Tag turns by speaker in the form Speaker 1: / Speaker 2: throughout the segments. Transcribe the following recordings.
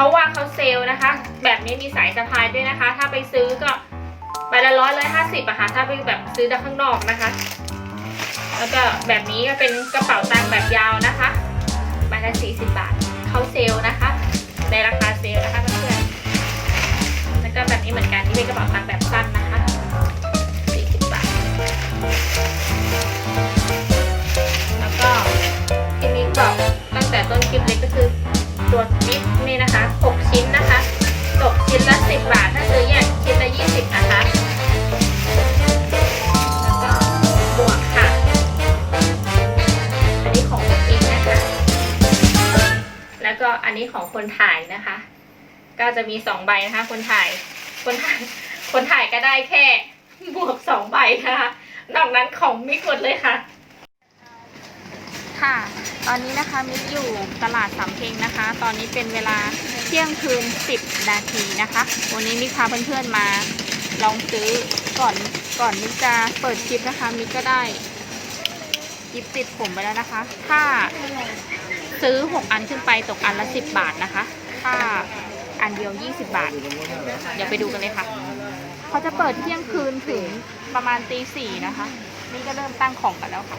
Speaker 1: เขาว่าเขาเซลล์นะคะ แบบนี้มีสายสะพายด้วยนะคะ ถ้าไปซื้อก็ใบละร้อยร้อยห้าสิบอะค่ะ ถ้าไปแบบซื้อจากข้างนอกนะคะ แล้วก็แบบนี้ก็เป็นกระเป๋าตังค์แบบยาวนะคะใบละสี่สิบบาทเขาเซลล์นะคะ ในราคาเซลล์นะคะเพื่อนๆแล้วก็แบบนี้เหมือนกันนี่เป็นกระเป๋าตังค์แบบสั้นนะคะสี่สิบบาท แล้วก็ที่มิกบอกตั้งแต่ต้นคลิปเลยก็คือ ตัวมิกนี่นะคะ 6 ชิ้นนะคะตกชิ้นละ 10 บาท ถ้าซื้อแยกชิ้นละ 20 นะคะ แล้วก็หมวกค่ะ อันนี้ของมิกนะคะ แล้วก็อันนี้ของคนถ่ายนะคะ ก็จะมี 2 ใบนะคะ คนถ่าย คนถ่าย คนถ่ายก็ได้แค่บวก 2 ใบนะคะ นอกนั้นของมิกหมดเลยค่ะ ค่ะ ตอนนี้นะคะมิกอยู่ตลาดสำเพ็งนะคะ ตอนนี้เป็นเวลาเที่ยงคืน 10 นาทีนะคะ วันนี้มิกพาเพื่อนๆมา ลองซื้อก่อนก่อนมิกจะเปิดคลิปนะคะมิกก็ได้กิฟติดผมไปแล้วนะคะ ถ้าซื้อ 6 อันขึ้นไปตกอันละ 10 บาทนะคะ ถ้าอันเดียว 20 บาท เดี๋ยวไปดูกันเลยค่ะ เขาจะเปิดเที่ยงคืนถึงประมาณตีสี่นะคะ นี่ก็เริ่มตั้งของกันแล้วค่ะ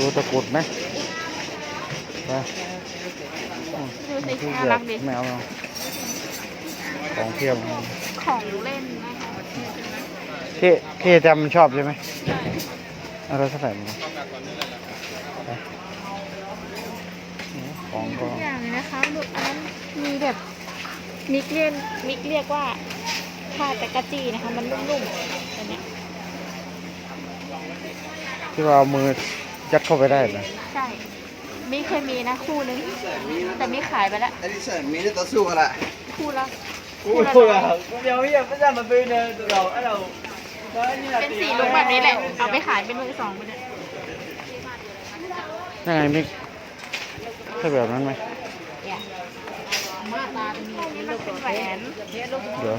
Speaker 2: ดูตะกรุดไหมไปอืม
Speaker 1: ดูสิ
Speaker 2: ขี้
Speaker 1: น่า
Speaker 2: เกีย
Speaker 1: รั
Speaker 2: จ
Speaker 1: กดิ
Speaker 2: ไม่เอาไม่เอาของเทียม
Speaker 1: ของเล่นนะคะ
Speaker 2: พี่พี่จำมันชอบใช่ไหมเอาเราเท่าไหร่มั้งไปอืมของก็
Speaker 1: ทุกอย่างเลยนะคะดูอันนั้นมีแบบมิกเรียกมิกเรียกว่าผ้าตะกะจีนะคะมันนุ่มๆอันเนี้ย
Speaker 2: ที่ว่าเอามือ ยัดเข้าไปได้นะ
Speaker 1: ใช่ มีเคยมีนะคู่นึง แต่มีขายไปแล้ว
Speaker 3: Adesso mi dite su ora. คู่ละ
Speaker 1: คู่ละ
Speaker 4: ร้อยผมยังไม่ยังไม่จรมัเป็น
Speaker 1: เน
Speaker 4: อร์เราเรา
Speaker 1: เป็นสี่ลูกแบบนี้แหละ เอาไปขายเป็นมือสองไปเลย
Speaker 2: นั่นไงมิกใช่แบบนั้นไหม
Speaker 1: เดี๋
Speaker 2: ยว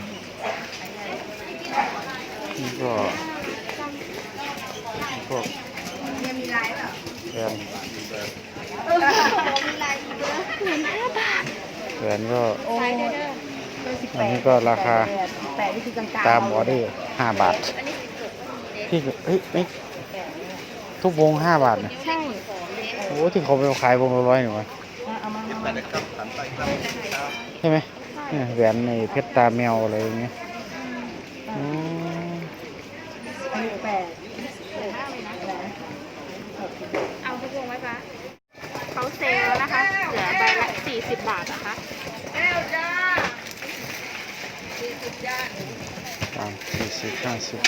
Speaker 2: ก็ แหวนแหวนก็อันนี้ก็ราคาตามออเดอร์ห้าบาทที่เฮ้ยมิกทุกวงห้าบาทเนี่ย
Speaker 1: ใช่
Speaker 2: โอ้ที่เขาไปขายวงละร้อยหนึ่งวะใช่ไหมเนี่ยแหวนในเพชรตาแมวอะไรอย่างเงี้ยอืม
Speaker 1: เอาทุกวงไหมคะ เขาเซลล์นะคะ เหลือใบละ40บาทนะคะ
Speaker 2: สามสี่สิบห้าสิบ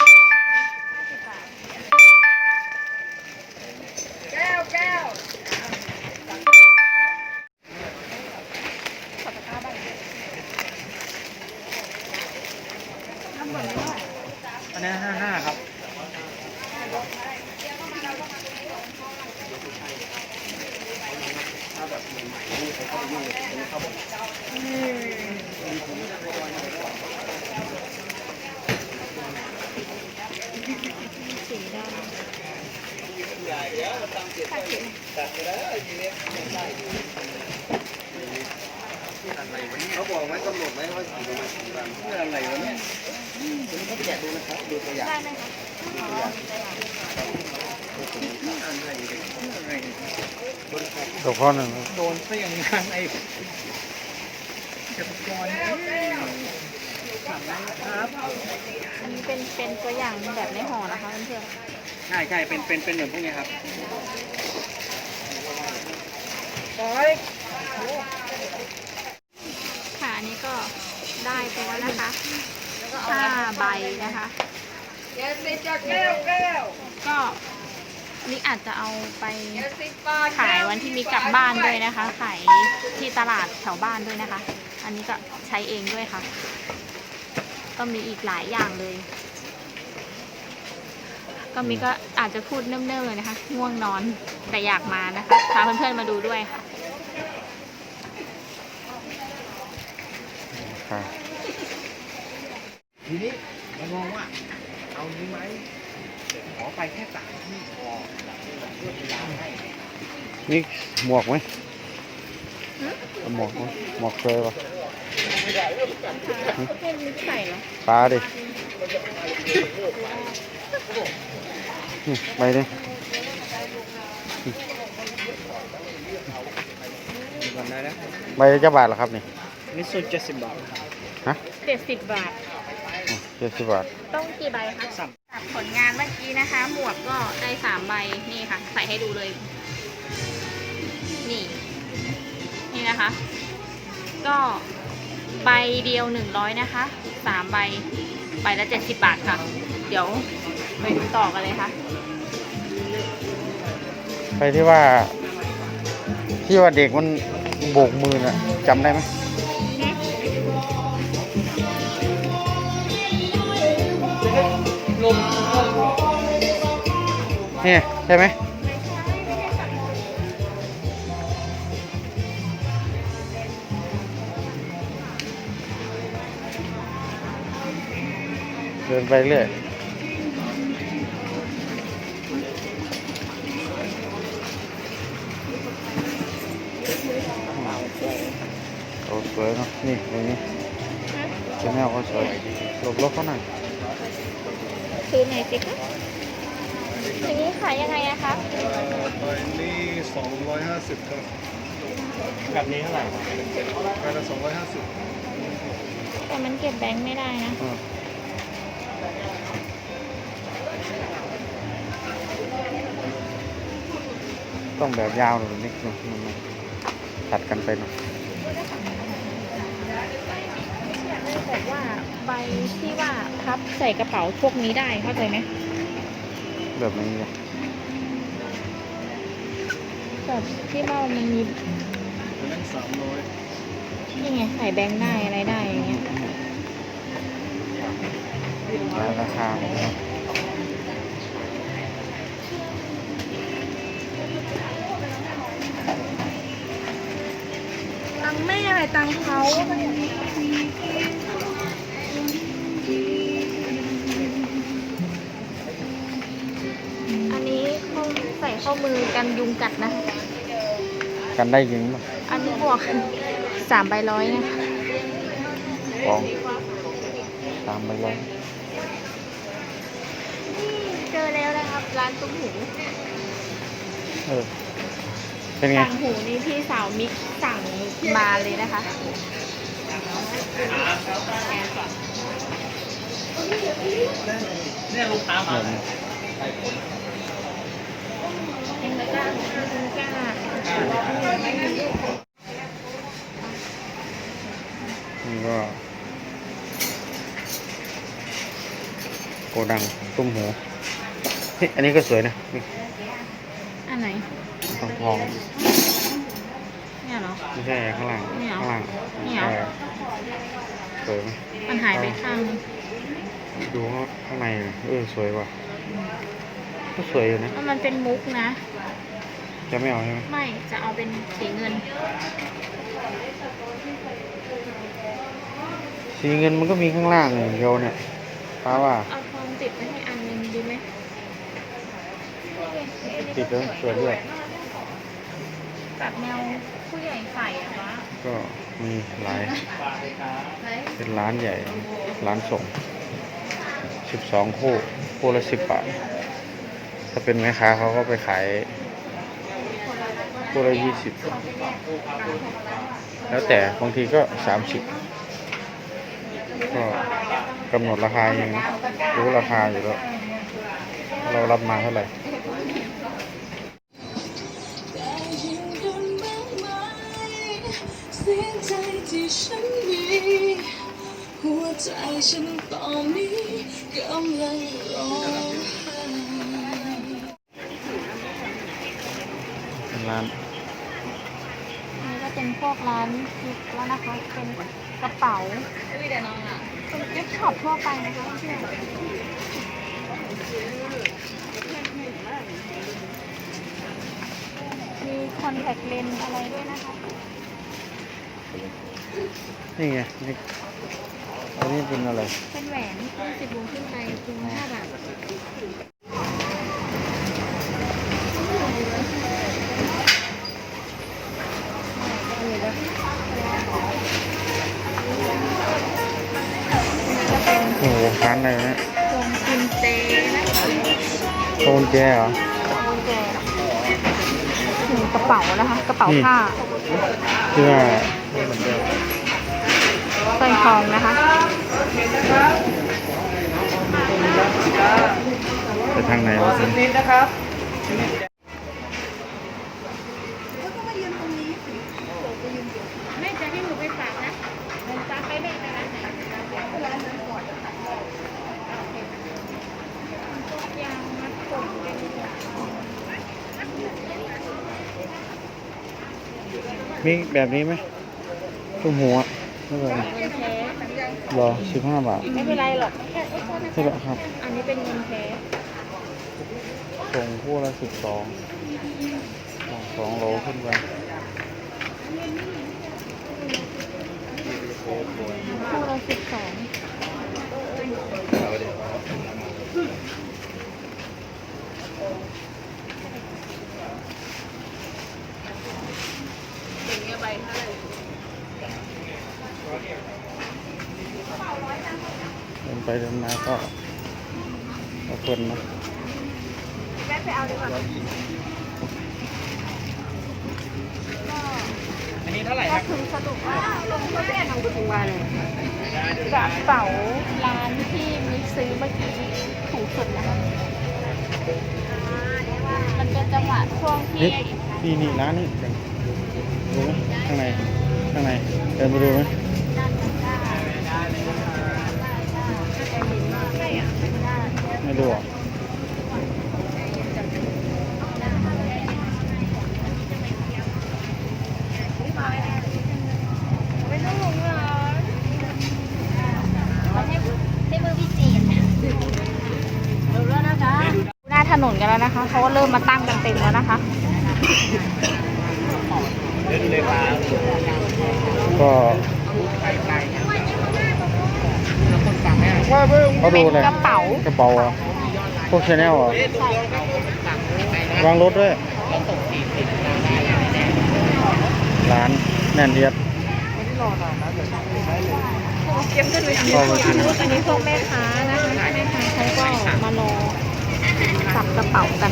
Speaker 4: อันนี้ห้าห้าครับ
Speaker 1: สีดำ
Speaker 3: เขาบอกไหมกำหนดไหมว่ากี่ประมาณกี่วันเพื่ออะไรวะเนี่ยคุณเขาแจกดูนะครับดูตัวอย่าง
Speaker 1: ได้ไหมคะ
Speaker 2: ตัวพ่อหนึ่ง
Speaker 4: โดนซะอย่างนั้นไอ้เก็บกรครับ
Speaker 1: อันนี้เป็นเป็นตัวอย่างแบบในห่อนะคะเพื่อน
Speaker 4: ใช่ใช่เป็นเป็นเป็นเหมือนพวกนี้ครับ
Speaker 1: ๆค่ะอันนี้ก็ได้ไปแล้วนะคะห้าใบนะคะก็ มิกอาจจะเอาไปขายวันที่มิกกลับบ้านด้วยนะคะ ขายที่ตลาดแถวบ้านด้วยนะคะ อันนี้ก็ใช้เองด้วยค่ะ ก็มีอีกหลายอย่างเลย ก็มิกก็อาจจะพูดเนิ่มๆเลยนะคะ ง่วงนอนแต่อยากมานะคะพาเพื่อนๆมาดูด้วยค่ะ
Speaker 2: ค่ะ
Speaker 3: ทีนี้เรามองว่าเอานี้ไหมขอ ไปแค่สามที่พอเพื่อเวลาให้
Speaker 2: นี่หมวกไหมเอาหมวกไหมหมวกเคยปะ
Speaker 1: ให้มิกใส่เหรอ
Speaker 2: ปลาดินี่ไปดิ
Speaker 4: วันได้แล้ว
Speaker 2: ใบละเจ้าบาทเหรอครับนี่
Speaker 4: มิสุเจ็ดสิบบาท
Speaker 2: ฮะ
Speaker 1: เจ็ดสิบบาท
Speaker 2: เจ็ดสิบบาท
Speaker 1: ต้องกี่ใบคะ
Speaker 4: สาม
Speaker 1: จาก ผลงานเมื่อกี้นะคะ หมวกก็ได้สามใบนี่ค่ะ ใส่ให้ดูเลย นี่ นี่นะคะ ก็ใบเดียวหนึ่งร้อยนะคะสามใบใบละเจ็ดสิบบาทค่ะ เดี๋ยวไปดูต่อกันเลยค่ะ
Speaker 2: ไปที่ว่า ที่ว่าเด็กมันโบกมือน่ะจำได้ไหม เนี่ยใช่ไหมเดินไปเรื่อยโอ้สวยเนาะนี่ตรงนี้เจ้าแมวก็สวยหลบรถเขาหน่อย
Speaker 1: ซื้อไหนอยสิคะอย่างนี้ขายยังไงอะคะ
Speaker 5: ใบนี้250ครับ
Speaker 4: แบบนี้เท่าไหร่
Speaker 5: ใบละ250
Speaker 1: แต่มันเก็บแบงค์ไม่ได้นะ
Speaker 2: อืมต้องแบบยาวหน่อยนิดหนึงมันตัดกันไปหน่อย
Speaker 1: บอกว่าใบ ที่ว่าพับใส่กระเป๋าพวกนี้ได้เข้าใจไหม
Speaker 2: แบบนี้เลย
Speaker 1: แบบที่ว่ามันมี
Speaker 5: อันนั้น300
Speaker 1: นี่ไงใส่แบงค์ได้อะไรได้อย่างเงี้ย
Speaker 2: ราคาของมัน
Speaker 1: ตังแม่อะไรตังเขา ข้อมือกันยุงกัดนะ
Speaker 2: กันได้ยิงป่ะ
Speaker 1: อันนี้บวกสามใบร้อยนะคะ
Speaker 2: กองตามไปเลย
Speaker 1: เจอแล้วนะครับ ร้านตุ้มหู
Speaker 2: เออเป็นไง
Speaker 1: ต่างหูนี่พี่สาวมิกสั่งมาเลยนะคะ
Speaker 4: เนี่ยลูกค้ามา
Speaker 2: แบบ นี้
Speaker 1: เอ็งกล้าเอ็งกล้า
Speaker 2: นี่ก็โกดังตุ้มหูเฮ้ยอันนี้ก็สวยนะนี่
Speaker 1: อันไหน
Speaker 2: ทองทอง
Speaker 1: เนี่ยเหรอ
Speaker 2: ไม่ใช่ข้างล่าง
Speaker 1: นี่เหรอ
Speaker 2: ข้างล่าง
Speaker 1: นี่เหรอ
Speaker 2: ใช่สวยไหม
Speaker 1: มันหายไปข้างนึง
Speaker 2: ดูข้างในเออสวยว่ะก็สวยอยู่นะ
Speaker 1: ว่ามันเป็นมุกนะ
Speaker 2: จะไม่เอาใช่ไหม
Speaker 1: ไม่จะเอาเป็นสีเงิน
Speaker 2: สีเงินมันก็มีข้างล่างอย่างเดียวเนี่ยป้าว่า
Speaker 1: เอาทองติดไว้ให้อันหนึงดีไหม
Speaker 2: ติดแล้วสวยด้วย
Speaker 1: แบบแนวผู้ใหญ่ใส่อะวะ
Speaker 2: ก็มีหลายเป็นร้านใหญ่ ร้านส่งสิบสองคู่ คู่ละสิบบาท ถ้าเป็นแม่ค้าเขาก็ไปขาย คู่ละยี่สิบแล้วแต่บางทีก็สามสิบก็กำหนดราคาเองนะรู้ราคาอยู่แล้ว เรารับมาเท่าไหร่
Speaker 6: ที่ฉันมีหัวใจฉันตอนนี้กำลังร้องไห้
Speaker 2: ร้าน
Speaker 1: นี่ก็เป็นพวกร้านกิฟต์แล้วนะคะ เป็นกระเป๋าเป็นกิฟต์ช็อปทั่วไปนะคะเพื่อนมีคอนแทคเลนส์อะไรด้วยนะคะ
Speaker 2: นี่ไงนี่อันนี้เป็นอะไร
Speaker 1: เป็นแหวนสิบวงขึ้นไปคือห้าบาทา
Speaker 2: นอะไรเนี่ย
Speaker 1: พวงกุญแจนะคะ
Speaker 2: โซนแจเหรอ
Speaker 1: พวงกุญแจถึงกระเป๋านะคะ กระเป๋า
Speaker 2: นี่
Speaker 1: ผ้า
Speaker 2: ที่ว่า
Speaker 1: สร้อยทองนะคะ
Speaker 2: ไปทางไหนวะคุณ
Speaker 4: นิดนะครับ
Speaker 1: แม่จะให้หนูไปฝากนะหนูตามไปแม่ไปร้านไหนร้านนั้นก่อนยางมัดผมเป็น
Speaker 2: มีแบบนี้ไหมตุ้มหัวไม่เป็นไร
Speaker 1: เงินแท้
Speaker 2: รอสิบห้าบาท
Speaker 1: ไม่เป็นไรหรอกแค่
Speaker 2: ใช่ปะครับ
Speaker 1: อันนี้เป็นเงินแท้
Speaker 2: ส่งคู่ละสิบสองสองโลขึ้นไป
Speaker 1: คู่ละสิบสอง
Speaker 2: เดินมาก็เอาคนนะ
Speaker 1: แม่ไปเอาดีกว่า
Speaker 4: อันนี้เท่าไหร่ครับ
Speaker 1: คือสรุปว่าลงเพื่อทำบุญมาเลยกระเป๋าร้านที่มิกซื้อเมื่อกี้ถูกสุดนะคะมันเป็นจังหวะช่วงที่
Speaker 2: นี่นี่นี่ร้านนี้ดูไหมข้างในข้างในเดินไปดูไหมไม่ดูอะ
Speaker 1: ไม่ต้องลงเลยใช้มือพิเศษเนี่ยดูแล้วนะคะหน้าถนนกันแล้วนะคะเขาก็เริ่มมาตั้งกันเต็มแล้วนะคะ
Speaker 2: ก็ เขาดู
Speaker 1: เป็น
Speaker 2: เลย
Speaker 1: กระเป๋า
Speaker 2: กระเป๋าอะพวกชาแนลอะวางรถด้วย ร้านแน่นเอียดเข้ามากิน
Speaker 1: อันนี้พวกแม่ค้านะคะแม่ค้าเขาก็มารอจับกระเป๋ากัน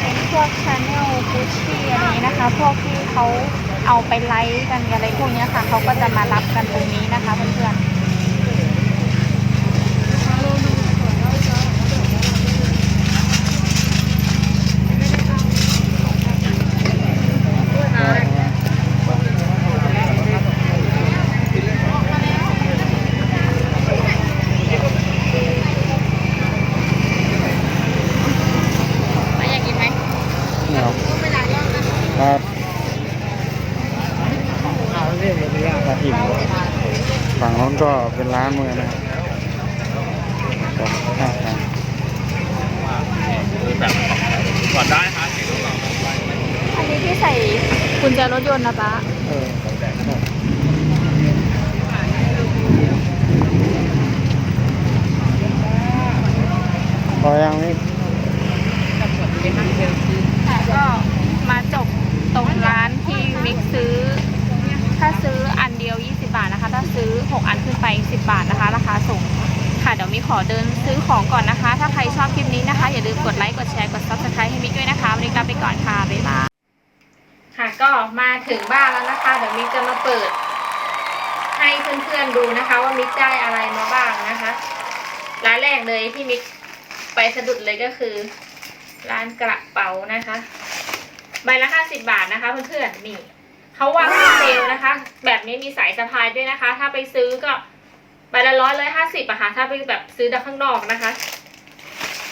Speaker 1: เป็นพวกชาแนลกุชชี่อะไรนี้นะคะ พวกที่เขาเอาไปไลฟ์กันอะไรพวกเนี้ยค่ะ เขาก็จะมารับกันตรงนี้นะคะเพื่อนๆ มาอยากกินไหม
Speaker 2: เอา
Speaker 1: ไม่หลายรอบนะ
Speaker 2: ครับมาอิ่มฝั่งโน้นก็เป็นร้านเหมือนกันนะครับก็ข้างทาง
Speaker 1: อันนี้ที่ใส่กุ ญแจรถยนต์นะป๊า
Speaker 2: เออพอยังนี่
Speaker 1: ค่ะก็มาจบตรงร้านที่มิกซื้อ ถ้าซื้ออันเดียว 20 บาทนะคะ ถ้าซื้อ 6 อันขึ้นไป 10 บาทนะคะ ราคาส่งค่ะเดี๋ยวมิกขอเดินซื้อของก่อนนะคะ ถ้าใครชอบคลิปนี้นะคะ อย่าลืมกดไลค์ กดแชร์ กด subscribe ให้มิกด้วยนะคะ วันนี้ลาไปก่อนค่ะ บ๊ายบายค่ะก็ มาถึงบ้านแล้วนะคะ เดี๋ยวมิกจะมาเปิด ให้เพื่อนๆดูนะคะ ว่ามิกได้อะไรมาบ้างนะคะร้านแรกเลยที่มิกไปสะดุดเลยก็คือ ร้านกระเป๋านะคะ ใบละห้าสิบบาทนะคะ เพื่อนๆนี่เขาวางเซลนะคะ แบบนี้มีสายสะพายด้วยนะคะ ถ้าไปซื้อก็ใบละร้อยร้อยห้าสิบอะค่ะถ้าไปแบบซื้อจากข้างนอกนะคะ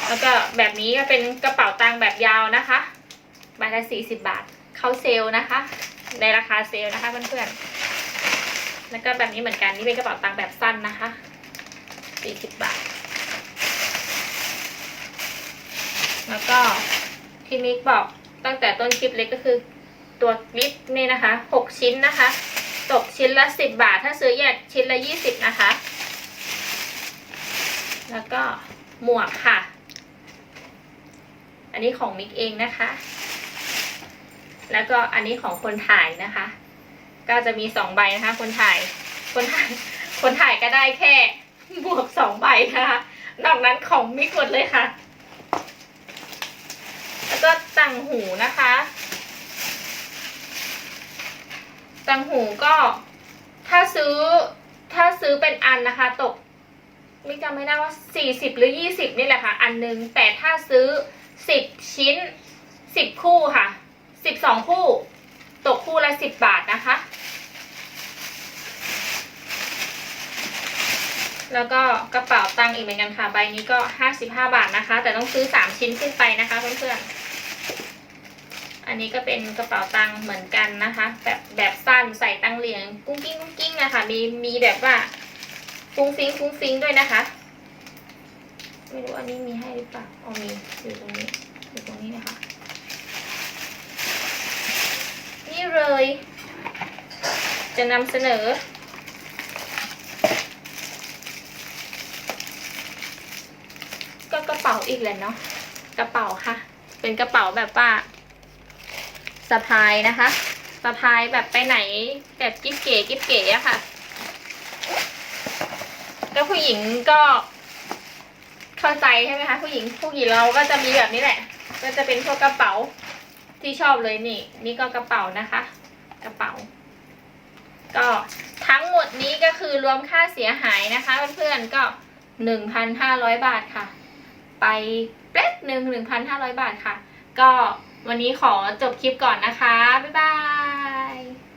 Speaker 1: แล้วก็แบบนี้ก็เป็นกระเป๋าตังค์แบบยาวนะคะใบละสี่สิบบาท เขาเซลล์นะคะ ในราคาเซลล์นะคะเพื่อนๆ แล้วก็แบบนี้เหมือนกันนี่เป็นกระเป๋าตังค์แบบสั้นนะคะสี่สิบบาท แล้วก็ที่มิกบอกตั้งแต่ต้นคลิปเล็กก็คือตัวลิปนี่นะคะหกชิ้นนะคะ ตกชิ้นละสิบบาท ถ้าซื้อแยกชิ้นละยี่สิบนะคะ แล้วก็หมวกค่ะ อันนี้ของมิกเองนะคะ แล้วก็อันนี้ของคนถ่ายนะคะ ก็จะมีสองใบนะคะ คนถ่าย คนถ่าย คนถ่ายก็ได้แค่บวกสองใบนะคะ นอกนั้นของมิกหมดเลยค่ะ แล้วก็ต่างหูนะคะต่างหูก็ถ้าซื้อถ้าซื้อเป็นอันนะคะ ตกมิกจำไม่ได้ว่าสี่สิบหรือยี่สิบนี่แหละค่ะ อันหนึงแต่ถ้าซื้อสิบชิ้นสิบคู่ค่ะ สิบสองคู่ ตกคู่ละสิบบาทนะคะ แล้วก็กระเป๋าตังค์อีกเหมือนกันค่ะ ใบนี้ก็ห้าสิบห้าบาทนะคะ แต่ต้องซื้อสามชิ้นขึ้นไปนะคะเพื่อนๆ อันนี้ก็เป็นกระเป๋าตังค์เหมือนกันนะคะ แบบแบบสั้นใส่ตังเหรียญกุ้งกิ้งกุ้งกิ้งนะคะมีมีแบบว่าฟุ้งฟิ้งฟุ้งฟิ้งด้วยนะคะไม่รู้อันนี้มีให้หรือเปล่าเอามีอยู่ตรงนี้อยู่ตรงนี้นะคะ นี่เลย จะนำเสนอ ก็กระเป๋าอีกแหละเนาะกระเป๋าค่ะ เป็นกระเป๋าแบบว่าสะพายนะคะสะพายแบบไปไหนแบบกิ๊บเก๋กิ๊บเก๋อะค่ะก็ผู้หญิงก็เข้าใจใช่ไหมคะผู้หญิงผู้หญิงเราก็จะมีแบบนี้แหละ ก็จะเป็นพวกกระเป๋า ที่ชอบเลยนี่ นี่ก็กระเป๋านะคะ กระเป๋า ก็ทั้งหมดนี้ก็คือรวมค่าเสียหายนะคะ เพื่อนๆก็หนึ่งพันห้าร้อยบาทค่ะ ไปเป๊ะหนึ่งหนึ่งพันห้าร้อยบาทค่ะ ก็วันนี้ขอจบคลิปก่อนนะคะ บ๊ายบาย